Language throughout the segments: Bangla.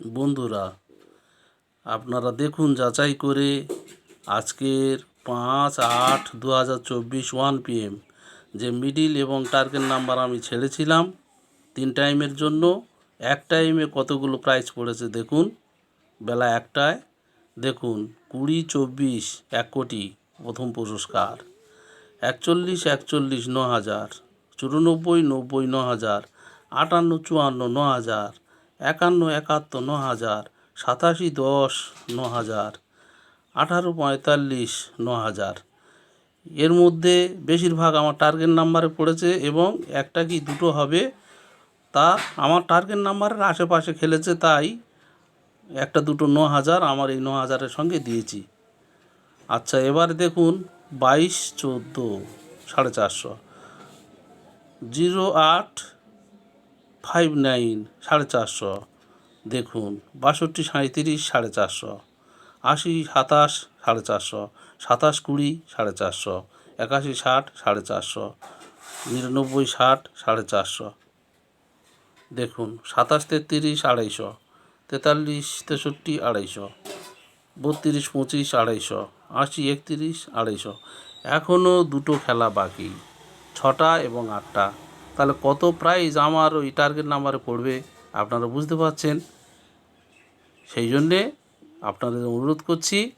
বন্ধুরা, আপনারা দেখুন যাচাই করে আজকের পাঁচ আট দু হাজার চব্বিশ ওয়ান পিএম যে মিডিল এবং টার্গেট নাম্বার আমি ছেড়েছিলাম তিন টাইমের জন্য, এক টাইমে কতগুলো প্রাইজ পড়েছে দেখুন, বেলা একটায়। দেখুন, কুড়ি, চব্বিশ, এক কোটি, প্রথম পুরস্কার। একচল্লিশ একচল্লিশ ন হাজার চুরানব্বই, নব্বই ন হাজার আটান্ন, চুয়ান্ন ন হাজার একান্ন, একাত্তর, ন হাজার, সাতাশি, দশ, ন হাজার, আঠারো, পঁয়তাল্লিশ, ন হাজার। এর মধ্যে বেশিরভাগ আমার টার্গেট নাম্বারে পড়েছে এবং একটা কি দুটো হবে, তা আমার টার্গেট নাম্বারের আশেপাশে খেলেছে, তাই একটা দুটো ন হাজার আমার এই ন হাজারের সঙ্গে দিয়েছি। আচ্ছা এবার দেখুন, বাইশ, চোদ্দ, সাড়ে চারশো। জিরো, আট ফাইভ নাইন সাড়ে চারশো। দেখুন, বাষট্টি সাঁত্রিশ সাড়ে চারশো, আশি সাতাশ সাড়ে চারশো, সাতাশ কুড়ি সাড়ে চারশো, একাশি ষাট সাড়ে চারশো, নিরানব্বই ষাট সাড়ে চারশো। দেখুন, সাতাশ তেত্রিশ আড়াইশো, তেতাল্লিশ তেষট্টি আড়াইশো, বত্রিশ পঁচিশ আড়াইশো, আশি একত্রিশ আড়াইশো। এখনও দুটো খেলা বাকি, ছটা এবং আটটা। তাহলে কত প্রাইজ আমার ওই টার্গেট নাম্বারে পড়বে? আপনারা বুঝতে পারছেন? সেই জন্যে আপনাদের অনুরোধ করছি,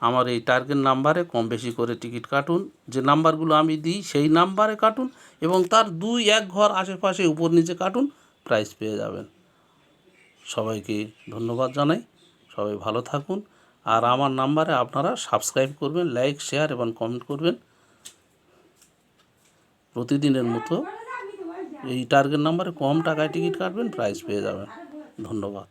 আমার এই টার্গেট নাম্বারে কম বেশি করে টিকিট কাটুন। যে নাম্বারগুলো আমি দিই, সেই নাম্বারে কাটুন এবং তার দুই এক ঘর আশেপাশে উপর নিচে কাটুন প্রাইজ পেয়ে যাবেন। সবাইকে ধন্যবাদ জানাই। সবাই ভালো থাকুন। আর আমার নাম্বারে আপনারা সাবস্ক্রাইব করবেন লাইক শেয়ার এবং কমেন্ট করবেন। প্রতিদিনের মতো এই টার্গেট নাম্বারে কম টাকায় টিকিট কাটবেন প্রাইজ পেয়ে যাবেন। ধন্যবাদ।